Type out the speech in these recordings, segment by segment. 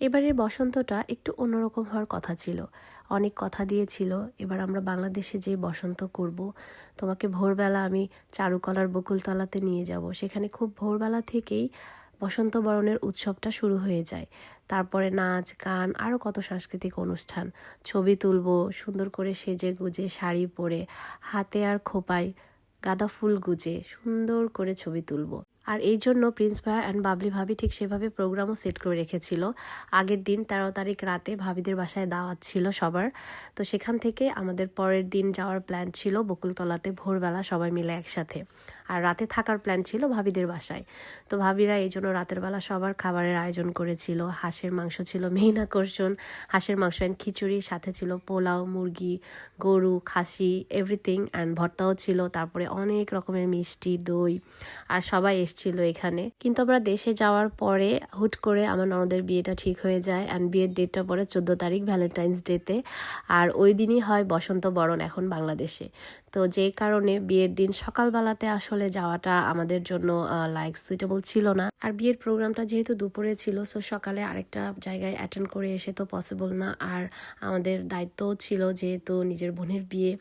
এবারের বসন্তটা একটু অন্যরকম হওয়ার কথা ছিল। অনেক কথা দিয়েছিল, এবার আমরা বাংলাদেশে যে বসন্ত করব। তোমাকে ভোরবেলা আমি চারুকলার বকুলতলাতে নিয়ে যাব। সেখানে খুব ভোরবেলা থেকেই বসন্ত বরণের উৎসবটা শুরু হয়ে যায়। তারপরে নাচ, গান, আরও কত সাংস্কৃতিক অনুষ্ঠান। ছবি তুলবো, সুন্দর করে সেজে গুজে শাড়ি পরে, হাতে আর খোপায় গাঁদা ফুল গুজে সুন্দর করে ছবি তুলবো। আর এই জন্য প্রিন্স ভাইয়া অ্যান্ড বাবলি ভাবি ঠিক সেভাবে প্রোগ্রামও সেট করে রেখেছিল। আগের দিন তেরো তারিখ রাতে ভাবিদের বাসায় দাওয়াত ছিল সবার। তো সেখান থেকে আমাদের পরের দিন যাওয়ার প্ল্যান ছিল বকুলতলাতে ভোরবেলা সবাই মিলে একসাথে। আর রাতে থাকার প্ল্যান ছিল ভাবিদের বাসায়। তো ভাবিরা এই জন্য রাতের বেলা সবার খাবারের আয়োজন করেছিল। হাঁসের মাংস ছিল মেইন আকর্ষণ। হাঁসের মাংস অ্যান্ড খিচুড়ি, সাথে ছিল পোলাও, মুরগি, গরু, খাসি এভরিথিং অ্যান্ড ভর্তাও ছিল। তারপরে অনেক রকমের মিষ্টি, দই। আর সবাই এসছিল এখানে। কিন্তু আমরা দেশে যাওয়ার পরে হুট করে আমার ননদের বিয়েটা ঠিক হয়ে যায় অ্যান্ড বিয়ের ডেটটা পরে চোদ্দ তারিখ ভ্যালেন্টাইন্স ডেতে আর ওই দিনই হয় বসন্ত বরণ এখন বাংলাদেশে। তো যে কারণে বিয়ের দিন সকালবেলাতে আসলে যাওয়াটা আমাদের জন্য লাইক সুইটেবল ছিল না। আর বিয়ের প্রোগ্রামটা যেহেতু দুপুরে ছিল সো সকালে আরেকটা জায়গায় অ্যাটেন্ড করে এসে তো পসিবল না। আর আমাদের দায়িত্বও ছিল যেহেতু নিজের বোনের বিয়ে।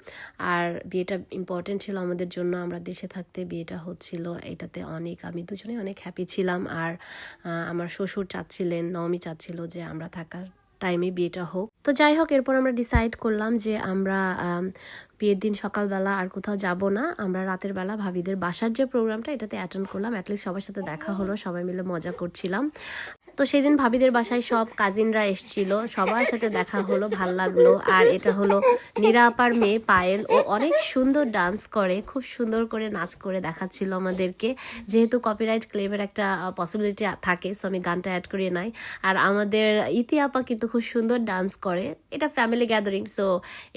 আর বিয়েটা ইম্পর্টেন্ট ছিল আমাদের জন্য, আমরা দেশে থাকতে বিয়েটা হচ্ছিল, এটাতে অনেক, আমি দুজনে অনেক হ্যাপি ছিলাম। আর আমার শ্বশুর চাচ্ছিলেন নবমী চাচ্ছিল যে আমরা থাকার টাইমে বিয়েটা হোক। তো যাই হোক, এরপর আমরা ডিসাইড করলাম যে আমরা বিয়ের দিন সকালবেলা আর কোথাও যাব না। আমরা রাতের বেলা ভাবিদের বাসার যে প্রোগ্রামটা এটাতে অ্যাটেন্ড করলাম। অ্যাটলিস্ট সবার সাথে দেখা হলো, সবাই মিলে মজা করছিলাম। তো সেদিন ভাবিদের বাসায় সব কাজিনরা এসছিল। সবার সাথে দেখা হলো, ভালো লাগল। আর এটা হলো নিরাপার মেয়ে পায়েল। ও অনেক সুন্দর ডান্স করে, খুব সুন্দর করে নাচ করে দেখাচ্ছিল আমাদেরকে। যেহেতু কপিরাইট ক্লেমের একটা পসিবিলিটি থাকে সো আমি গানটা অ্যাড করিয়ে নাই। আর আমাদের ইতি আপা কিন্তু খুব সুন্দর ডান্স করে। এটা ফ্যামিলি গ্যাদারিং সো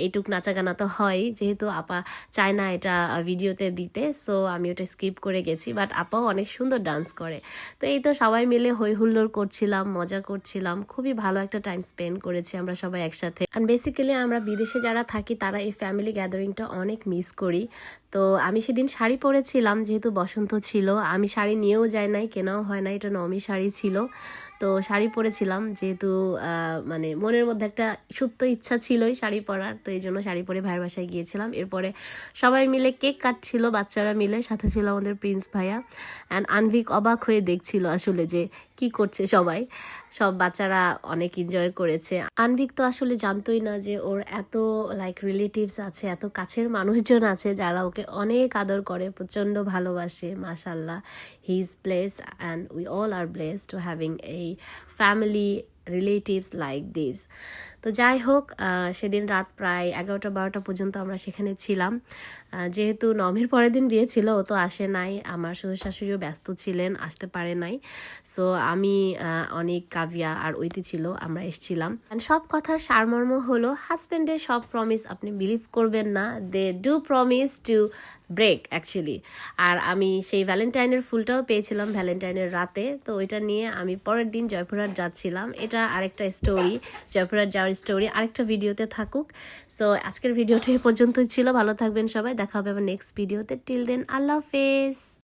এইটুক নাচা গানা তো হয়। যেহেতু আপা চায় না এটা ভিডিওতে দিতে সো আমি ওটা স্কিপ করে গেছি। বাট আপাও অনেক সুন্দর ডান্স করে। তো এই তো সবাই মিলে হৈ হুল্লোড় করছিলাম, মজা করছিলাম। খুবই ভালো একটা টাইম স্পেন্ড করেছি আমরা সবাই একসাথে। আর বেসিক্যালি আমরা বিদেশে যারা থাকি, তারা এই ফ্যামিলি গ্যাদারিংটা অনেক মিস করি। তো আমি সেদিন শাড়ি পরেছিলাম, যেহেতু বসন্ত ছিল। আমি শাড়ি নিয়েও যাই নাই, কেনাও হয় না এটা নমি শাড়ি ছিল। তো শাড়ি পরেছিলাম, যেহেতু মানে মনের মধ্যে একটা সুপ্ত ইচ্ছা ছিলই শাড়ি পরার, তো এই জন্য শাড়ি পরে ভাইয়ের বাসায় গিয়েছিলাম। এরপরে সবাই মিলে কেক কাটছিল, বাচ্চারা মিলে, সাথে ছিল আমাদের প্রিন্স ভাইয়া। অ্যান্ড আনভিক অবাক হয়ে দেখছিল আসলে যে কি করছে সবাই। সব বাচ্চারা অনেক এনজয় করেছে। আনভিক তো আসলে জানতোই না যে ওর এত লাইক রিলেটিভস আছে, এত কাছের মানুষজন আছে যারা ওকে অনেক আদর করে প্রচণ্ড ভালোবাসে মাশাল্লাহ। He is blessed and we all are blessed to having এই ফ্যামিলি রিলেটিভস লাইক দিস তো যাই হোক সেদিন রাত প্রায় এগারোটা, বারোটা পর্যন্ত আমরা সেখানে ছিলাম। যেহেতু নমের পরের দিন বিয়ে ছিল, ও তো আসে নাই। আমার শ্বশুর শাশুড়িও ব্যস্ত ছিলেন, আসতে পারে নাই। সো আমি অনেক কাভিয়া আর ঐতি ছিল, আমরা এসছিলাম। And সব কথার সারমর্ম হলো হাজব্যান্ডের সব প্রমিস আপনি বিলিভ করবেন না। They do promise to break actually আর আমি সেই ভ্যালেন্টাইনের ফুলটাও পেয়েছিলাম ভ্যালেন্টাইনের রাতে। তো ওইটা নিয়ে আমি পরের দিন জয়পুরহাট যাচ্ছিলাম। এটা আরেকটা স্টোরি জয়পুরহাট যাওয়ার স্টোরি আরেকটা ভিডিওতে থাকুক। সো আজকের ভিডিওটা এ পর্যন্তই ছিল। ভালো থাকবেন সবাই। দেখা হবে আবার নেক্সট ভিডিওতে টিল দেন আল্লাহ হাফেজ।